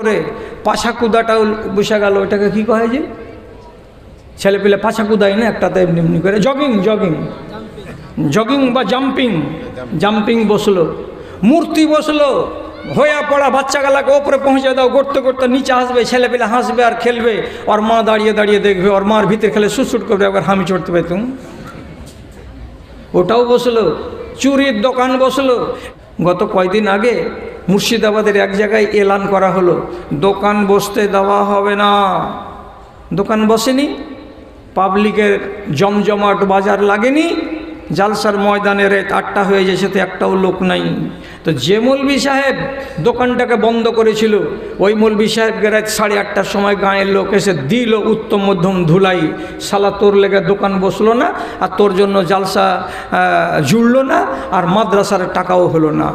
করে পাশা কুদাটাও বসে গেল, ওটাকে কি কয় যে? ছেলে পেলে পাশা কুদাই না, একটাতে এমনি এমনি করে জগিং জগিং জগিং বা জাম্পিং জাম্পিং বসল, মূর্তি বসল, হইয়া পড়া বাচ্চা বাচ্চাগুলাকে ওপরে পৌঁছে দাও করতে করতে নিচে আসবে ছেলে পেলে হাসবে আর খেলবে, ওর মা দাঁড়িয়ে দাঁড়িয়ে দেখবে, ওর মার ভিতরে খেলে সুসুট করবে, একবার হামি চড়তে পাই তুমি ওটাও বসল, চুরির দোকান বসল। গত কয়দিন আগে মুর্শিদাবাদের এক জায়গায় এলান করা হলো। দোকান বসতে দেওয়া হবে না। দোকান বসেনি। পাবলিকের জমজমাট বাজার লাগেনি। জালসার ময়দানে রেত আটটা হয়ে যাচ্ছে তো একটাও লোক নাই। তো যে মৌলবি সাহেব দোকানটাকে বন্ধ করেছিল, ওই মৌলবি সাহেবকে রাত সাড়ে আটটার সময় গাঁয়ের লোক এসে দিল উত্তম মধ্যম ধুলাই। সালা তোর লেগে দোকান বসল না, আর তোর জন্য জালসা জুড়লো না, আর মাদ্রাসার টাকাও হলো না।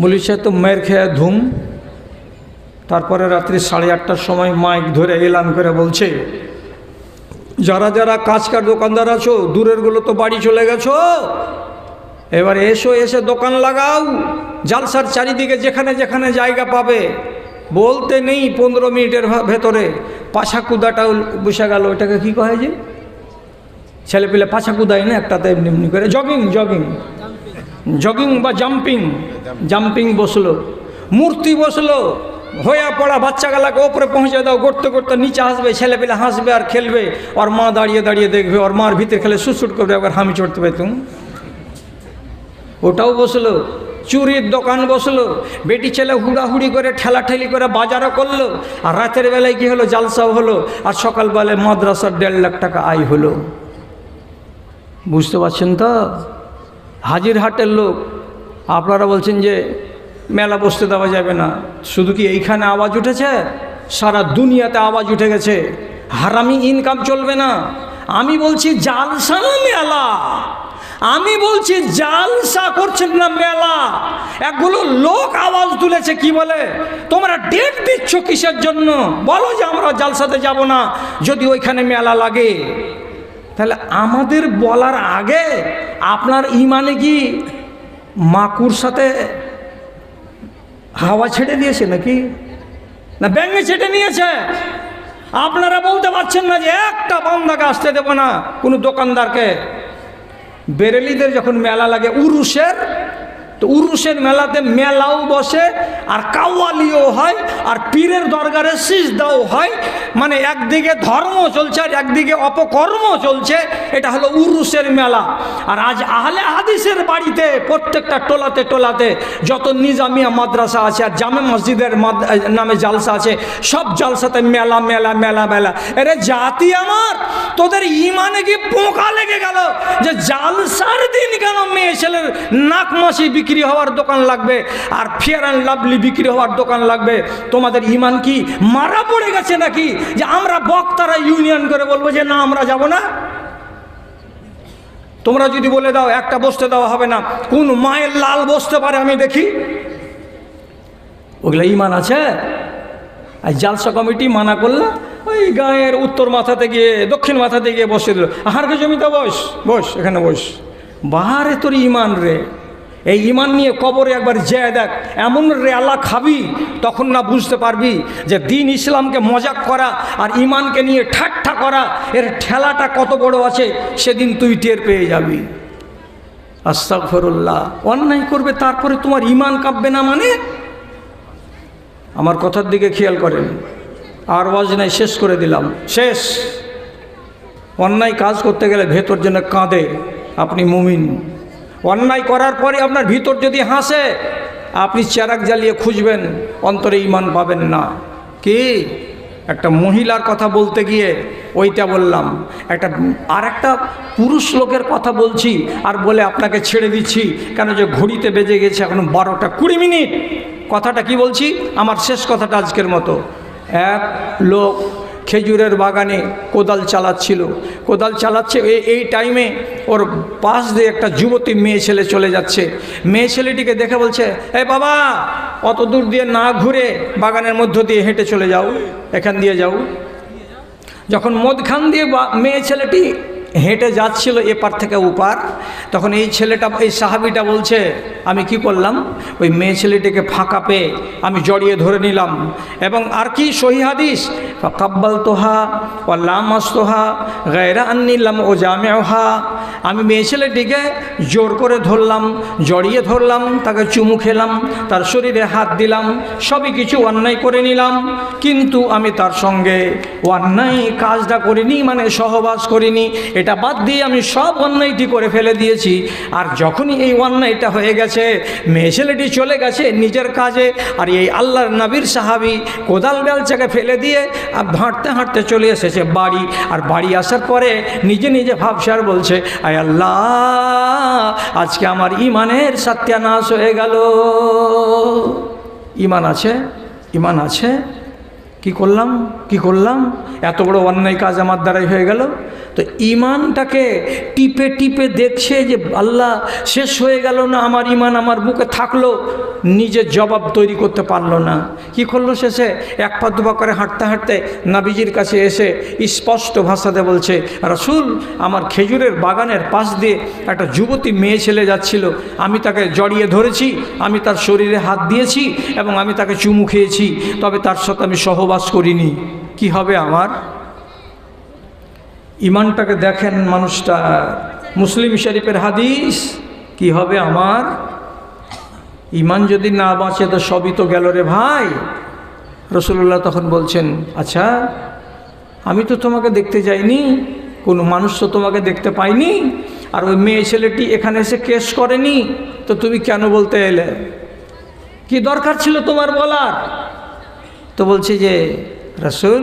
মৌলবি তো মেয়ের খেয়ে ধুম। তারপরে রাত্রি সাড়ে আটটার সময় মাইক ধরে এলান করে বলছে, যারা যারা কাজকার দোকানদার আছো দূরেরগুলো তো বাড়ি চলে গেছো। এবার এসো, এসে দোকান লাগাও। জালসার চারিদিকে যেখানে যেখানে জায়গা পাবে। বলতে নেই পনেরো মিনিটের ভেতরে। পাশা কুদাটাও বসে গেল। ওটাকে কি কয় যে? ছেলেপিলে পাশা কুদাই না একটাতে এমনি এমনি করে। Jogging jogging. জগিং বা জাম্পিং জাম্পিং বসল। মূর্তি বসল, হইয়া পড়া বাচ্চাগুলাকে ওপরে পৌঁছে দাও করতে করতে নিচে আসবে ছেলে পেলে হাসবে আর খেলবে। ওর মা দাঁড়িয়ে দাঁড়িয়ে দেখবে, ওর মার ভিতরে খেলে সুসুট করবে একবার হামি চড়তে পাই তুমি। ওটাও বসল, চুরির দোকান বসল, বেটি ছেলে হুড়াহুড়ি করে, ঠেলাঠেলি করে বাজারও করল, আর রাতের বেলায় কি হলো, জালসাও হলো, আর সকালবেলায় মাদ্রাসার দেড় লাখ টাকা আয় হলো। বুঝতে পারছেন তো? হাজির হাটের লোক, আপনারা বলছেন যে মেলা বসতে দেওয়া যাবে না। শুধু কি এইখানে আওয়াজ উঠেছে? সারা দুনিয়াতে আওয়াজ উঠে গেছে। হারামি ইনকাম চলবে না। আমি বলছি জালসা না মেলা? আমি বলছি জালসা করছেন না মেলা? একগুলো লোক আওয়াজ তুলেছে, কি বলে? তোমরা ডেট দিচ্ছ কিসের জন্য? বলো যে আমরা জালসাতে যাব না, যদি ওইখানে মেলা লাগে। তাহলে আমাদের বলার আগে আপনার ইমানে কি মাকুর সাথে হাওয়া ছেড়ে দিয়েছে নাকি? না ব্যাঙে ছেটে নিয়েছে? আপনারা বলতে পারছেন না যে একটা বান্দাকে আসতে দেবো না কোনো দোকানদারকে। বেরেলিদের যখন মেলা লাগে উরুষের তো উরুষের মেলাতে মেলাও বসে, আর কাওয়ালিও হয়, আর পীরের দরগারে সিজদাও হয় মানে একদিকে ধর্ম চলছে আর একদিকে অপকর্ম চলছে, এটা হলো উরুষের মেলা। আর আজ আহলে হাদিসের বাড়িতে, প্রত্যেকটা টোলাতে টোলাতে যত নিজামিয়া মাদ্রাসা আছে আর জামে মসজিদের নামে জালসা আছে, সব জালসাতে মেলা মেলা মেলা মেলা। এরে জাতি আমার, তোদের ইমানে কি পোকা লেগে গেল যে জালসার দিন কেন মেয়ে ছেলের নাক মাসি বিক্রি হওয়ার দোকান লাগবে আর ফেয়ার অ্যান্ড লাভলি বিক্রি হওয়ার দোকান লাগবে? তোমাদের ইমান কি মারা পড়ে গেছে নাকি? যে আমরা বক্তারা ইউনিয়ন করে বলব যে না, আমরা যাব না। তোমরা যদি বলে দাও, একটা বসতে দেওয়া হবে না। কোন মায়ের লাল বসতে পারে, আমি দেখি। ওগুলো ইমান আছে? আর জালসা কমিটি মানা করল, ওই গাঁয়ের উত্তর মাথাতে গিয়ে, দক্ষিণ মাথাতে গিয়ে বসে দিল। আহারকে জমিতে বস বস, এখানে বস। বাহারে তোর ইমান রে। এই ইমান নিয়ে কবরে একবার যেয়ে দেখ। এমন রেলা খাবি, তখন না বুঝতে পারবি যে দিন ইসলামকে মজাক করা আর ইমানকে নিয়ে ঠাট্টা করা, এর ঠেলাটা কত বড় আছে, সেদিন তুই টের পেয়ে যাবি। আস্তাগফিরুল্লাহ, অন্যায় করবে তারপরে তোমার ইমান কাঁপবে না মানে? আমার কথার দিকে খেয়াল করেন। আর ওয়াজ নাই, শেষ করে দিলাম। শেষ। অন্যায় কাজ করতে গেলে ভেতর যেন কাঁদে। আপনি মুমিন। অন্যায় করার পরে আপনার ভিতর যদি হাসে, আপনি চেরাক জ্বালিয়ে খুঁজবেন, অন্তরে ইমান পাবেন না। কি? একটা মহিলার কথা বলতে গিয়ে ওইটা বললাম। একটা আর একটা পুরুষ লোকের কথা বলছি আর বলে আপনাকে ছেড়ে দিচ্ছি, কেন যে ঘড়িতে বেজে গেছে এখন বারোটা কুড়ি মিনিট। কথাটা কি বলছি? আমার শেষ কথাটা আজকের মতো। এক লোক খেজুরের বাগানে কোদাল চালাচ্ছিল। কোদাল চালাচ্ছে এই টাইমে ওর পাশ দিয়ে একটা যুবতী মেয়ে ছেলে চলে যাচ্ছে। মেয়ে ছেলেটিকে দেখে বলছে, এ বাবা, অত দূর দিয়ে না ঘুরে বাগানের মধ্য দিয়ে হেঁটে চলে যাও, এখান দিয়ে যাও। যখন মদখান দিয়ে মেয়ে ছেলেটি হেঁটে যাচ্ছিল এপার থেকে ওপার তখন এই ছেলেটা, এই সাহাবিটা বলছে, আমি কি করলাম? ওই মেয়ে ছেলেটিকে ফাঁকা পেয়ে আমি জড়িয়ে ধরে নিলাম। এবং আর কি সহি হাদিস? কাব্বাল তোহা ও লামাস তোহা গায়রা আননিলাম ও জামে জামেহা আমি মেয়ে ছেলেটিকে জোর করে ধরলাম, জড়িয়ে ধরলাম, তাকে চুমু খেলাম, তার শরীরে হাত দিলাম, সবই কিছু অন্যায় করে নিলাম। কিন্তু আমি তার সঙ্গে অন্যায় কাজটা করিনি মানে সহবাস করিনি। এটা বাদ দিয়ে আমি সব অন্যায়টি করে ফেলে দিয়েছি। আর যখনই এই অন্যায়টা হয়ে গেছে, মেয়ে ছেলেটি চলে গেছে নিজের কাজে, আর এই আল্লাহর নবীর সাহাবি কোদাল বেলচাকে ফেলে দিয়ে আর হাঁটতে হাঁটতে চলে এসেছে বাড়ি। আর বাড়ি আসার পরে নিজে নিজে ভাবসার বলছে, আয় আল্লাহ, আজকে আমার ইমানের সত্যানাশ হয়ে গেল। ইমান আছে? ইমান আছে? কি করলাম? কি করলাম? এত বড় অন্যায় কাজ আমার দ্বারাই হয়ে গেল। তো ইমানটাকে টিপে টিপে দেখছে যে আল্লাহ শেষ হয়ে গেল না, আমার ইমান আমার বুকে থাকল নিজের জবাব তৈরি করতে পারল না। কি করল শেষে? এক পা দুপা করে হাঁটতে হাঁটতে নাবিজির কাছে এসে স্পষ্ট ভাষাতে বলছে, রসুল, আমার খেজুরের বাগানের পাশ দিয়ে একটা যুবতী মেয়ে ছেলে যাচ্ছিল। আমি তাকে জড়িয়ে ধরেছি, আমি তার শরীরে হাত দিয়েছি এবং আমি তাকে চুমু খেয়েছি, তবে তার সাথে আমি সহবাস করিনি। কি হবে আমার? ইমানটাকে দেখেন মানুষটা। মুসলিম শরীফের হাদিস, কি হবে আমার? ইমান যদি না বাঁচে তো সবই তো গেল রে ভাই। রসুল্লাহ তখন বলছেন আচ্ছা আমি তো তোমাকে দেখতে যাইনি, কোনো মানুষ তো তোমাকে দেখতে পাইনি আর ওই মেয়ে ছেলেটি এখানে এসে কেস করেনি, তো তুমি কেন বলতে এলে? কি দরকার ছিল তোমার বলার? তো বলছে যে, রসুল,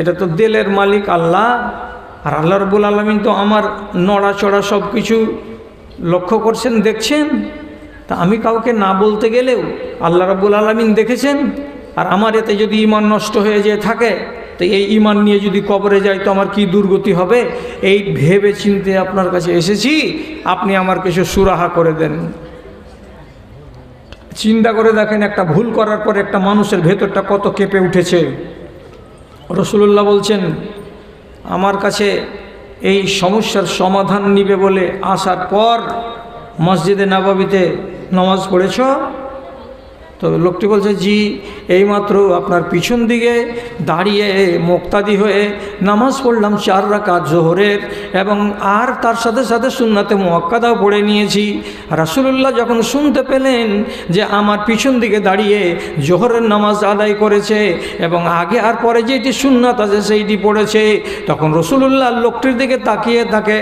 এটা তো দিলের মালিক আল্লাহ আর আল্লাহ রবুল আলমিন তো আমার নড়াচড়া সব কিছু লক্ষ্য করছেন, দেখছেন? তা আমি কাউকে না বলতে গেলেও আল্লাহ রবুল আলমিন দেখেছেন? আর আমার এতে যদি ইমান নষ্ট হয়ে যেয়ে থাকে, তো এই ইমান নিয়ে যদি কবরে যায় তো আমার কি দুর্গতি হবে? এই ভেবে চিনতে আপনার কাছে এসেছি, আপনি আমার কিছু সুরাহা করে দেন। চিন্তা করে দেখেন, একটা ভুল করার পর একটা মানুষের ভেতরটা কত কেঁপে উঠেছে। রসুল্লাহ বলছেন আমার কাছে এই সমস্যার সমাধান নিবে বলে আসার পর মসজিদে নবাবিতে নামাজ পড়েছ? তো লোকটি বলছে, জি, এইমাত্র আপনার পিছন দিকে দাঁড়িয়ে মোক্তাদি হয়ে নামাজ পড়লাম চার রাকাত জোহরের এবং আর তার সাথে সাথে সুন্নাতে মোয়াক্কাদাও পড়ে নিয়েছি। রাসুলুল্লাহ যখন শুনতে পেলেন যে আমার পিছন দিকে দাঁড়িয়ে জোহরের নামাজ আদায় করেছে এবং আগে আর পরে যেটি সুন্নাত আছে সেইটি পড়েছে, তখন রসুলুল্লাহ লোকটির দিকে তাকিয়ে তাকে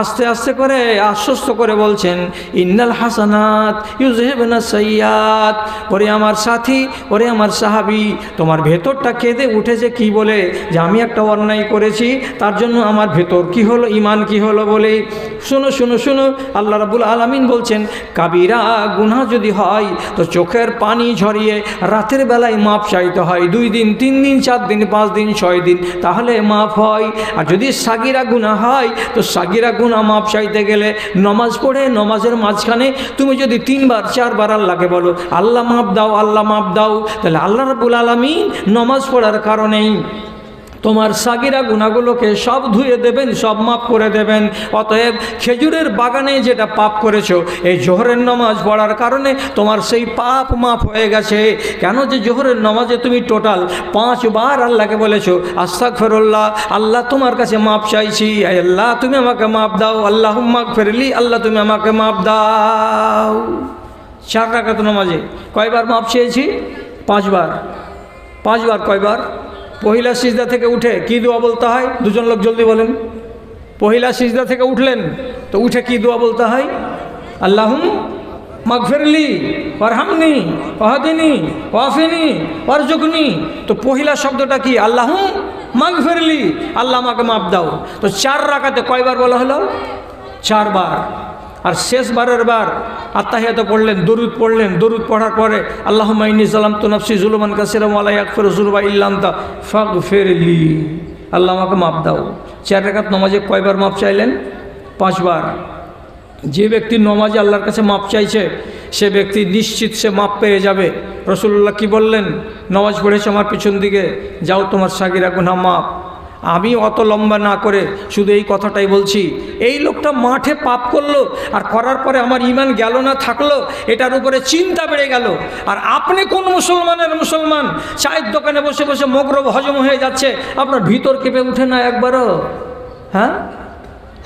আস্তে আস্তে করে আশ্বস্ত করে বলছেন, ইন্নাল হাসানাত ইউজহেবেনা সৈয়াদ ওরে আমার সাথী, ওরে আমার সাহাবি, তোমার ভেতরটা কেঁদে উঠেছে কি বলে? যে আমি একটা অন্যায় করেছি, তার জন্য আমার ভেতর কি হলো ইমান কি হলো বলে? শুনো শুনো শুনো, আল্লাহ রাবুল আলমিন বলছেন, কাবিরা গুনা যদি হয়, তো চোখের পানি ঝরিয়ে রাতের বেলায় মাপ চাইতে হয়, দুই দিন, তিন দিন, চার দিন, পাঁচ দিন, ছয় দিন, তাহলে মাপ হয়। আর যদি সাগিরা গুণা হয়, তো সাগিরা গুণা মাপ চাইতে গেলে নমাজ পড়ে, নমাজের মাঝখানে তুমি যদি তিনবার, চারবার আল্লাহকে বলো, আল্লাহ মাপ দাও, আল্লাহ মাপ দাও। তাহলে আল্লাহ রাবুল আলমী নমাজ পড়ার কারণেই তোমার সাগিরা গুণাগুলোকে সব ধুয়ে দেবেন, সব মাপ করে দেবেন। অতএব খেজুরের বাগানে যেটা পাপ করেছ, এই জোহরের নামাজ পড়ার কারণে তোমার সেই পাপ মাপ হয়ে গেছে। কেন যে জোহরের নামাজে তুমি টোটাল পাঁচবার আল্লাহকে বলেছ আস্তাক ফেরল্লাহ আল্লাহ তোমার কাছে মাপ চাইছি আল্লাহ তুমি আমাকে মাপ দাও আল্লাহ মাক ফেরলি আল্লাহ তুমি আমাকে মাপ দাও। চার রাখাত নামাজে। কয়বার মাপ চেয়েছি? পাঁচবার। পাঁচবার কয়বার? পহিলা সিজদা থেকে উঠে কি দোয়া বলতে হয়? দুজন লোক জলদি বলেন। পহিলা সিজদা থেকে উঠলেন, তো উঠে কি দোয়া বলতে হয়? আল্লাহুম মাগফিরলি ওয়ারহামনি, ওয়াহদিনি, ওয়াফিনি ওয়ারজুকনি তো পহিলা শব্দটা কি? আল্লাহুম মাগফিরলি আল্লাহ আমাকে মাপ দাও। তো চার রাখাতে কয়বার বলা হলো? চারবার। আর শেষবারের বার আত্মাহিয়াতে পড়লেন, দরুদ পড়লেন, দরুদ পড়ার পরে আল্লাহ মাইনি সালাম তো নফসি জুলমান কাসিরাম আলাই আকফর জুলবা ইল্লান্তা ফাগ ফেরলি আল্লাহ আমাকে মাপ দাও। চার রেখাত নমাজে কয়বার মাপ চাইলেন? পাঁচবার। যে ব্যক্তি নমাজে আল্লাহর কাছে মাপ চাইছে, সে ব্যক্তি নিশ্চিত সে মাপ পেয়ে যাবে। রসুল্লাহ কি বললেন? নমাজ পড়েছে আমার পিছন দিকে, যাও তোমার সাগিরা গুনা মাপ আমি অত লম্বা না করে শুধু এই কথাটাই বলছি, এই লোকটা মাঠে পাপ করল আর করার পরে আমার ইমান গেল না, থাকল, এটার উপরে চিন্তা বেড়ে গেল। আর আপনি কোন মুসলমানের মুসলমান? চায়ের দোকানে বসে বসে মগরব হজম হয়ে যাচ্ছে, আপনার ভিতর কেঁপে উঠে না একবারও? হ্যাঁ?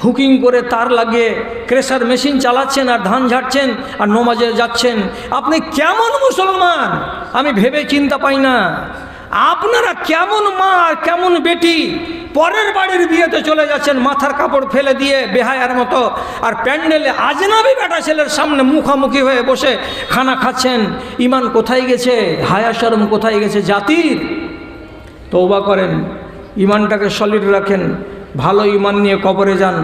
হুকিং করে তার লাগিয়ে ক্রেশার মেশিন চালাচ্ছেন আর ধান ঝাড়ছেন আর নমাজে যাচ্ছেন। আপনি কেমন মুসলমান? আমি ভেবে চিন্তা পাই না। আপনারা কেমন মা আর কেমন বেটি? পরের বাড়ির বিয়েতে চলে যাচ্ছেন, মাথার কাপড় ফেলে দিয়ে বেহায়ার মতো, আর প্যান্ডেলে আজনাবি বেটা ছেলের সামনে মুখামুখি হয়ে বসে খানা খাচ্ছেন। ইমান কোথায় গেছে? হায়া শরম কোথায় গেছে? জাতির তৌবা করেন, ইমানটাকে সলিড রাখেন, ভালো ইমান নিয়ে কবরে যান।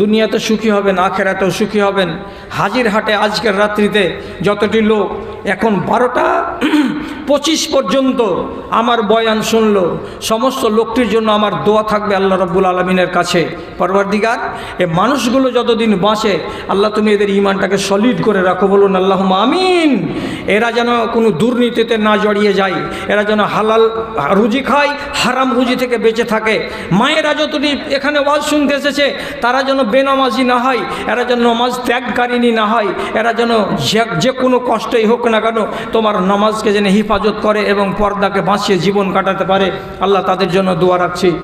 দুনিয়াতে সুখী হবেন, আখেরাতেও সুখী হবেন। হাজির হাটে আজকের রাত্রিতে যতটি লোক, এখন বারোটা পঁচিশ পর্যন্ত আমার বয়ান শুনল। সমস্ত লোকটির জন্য আমার দোয়া থাকবে আল্লাহ রব্বুল আলমিনের কাছে। পরবর্তীকার, এ মানুষগুলো যতদিন বাঁচে, আল্লাহ তুমি এদের ইমানটাকে সলিড করে রাখো, বলুন আল্লাহ আমিন। এরা যেন কোনো দুর্নীতিতে না জড়িয়ে যায়, এরা যেন হালাল রুজি খায়, হারাম রুজি থেকে বেঁচে থাকে। মায়েরা যতটি এখানে ওয়াজ শুনতে এসেছে, তারা যেন বেনামাজি না হয়, এরা যেন নমাজ ত্যাগকারিনী না হয়, এরা যেন যে- কোনো কষ্টই হোক না কেন, তোমার নামাজকে যেন হিফাজত করে এবং পর্দাকে বাঁচিয়ে জীবন কাটাতে পারে। আল্লাহ তাদের জন্য দোয়া রাখছি।